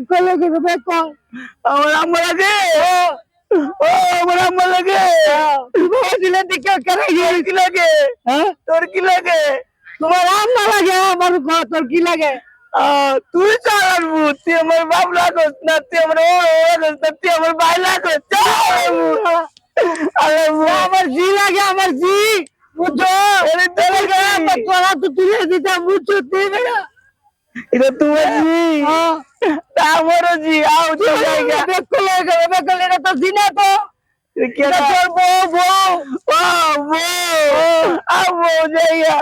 खोलो के रुपए को और हम लगे ओ हमरा मन लगे ओ जिले ते क्या करेंगे तोर की लगे हां तोर की लगे तुम्हारा हम ना लगे हमारे को तोर की लगे तू चालन मु ते हमर बाप ला दोस्त ना ते हमर ओ दोस्त ते हमर भाई ला दोस्त चालन मु अरे हमर जी लगे हमर जी मुझो अरे तेरे गया तो तोरा तो तुझे देता मुझो दे बेटा এটা তোমার জি হ্যাঁ। আমারও জি আও তো জায়গা বেকলে গেলে বেকলে এটা তো জিনা তো কেটা তোর বউ বউ ও বউ আও বউ জায়গা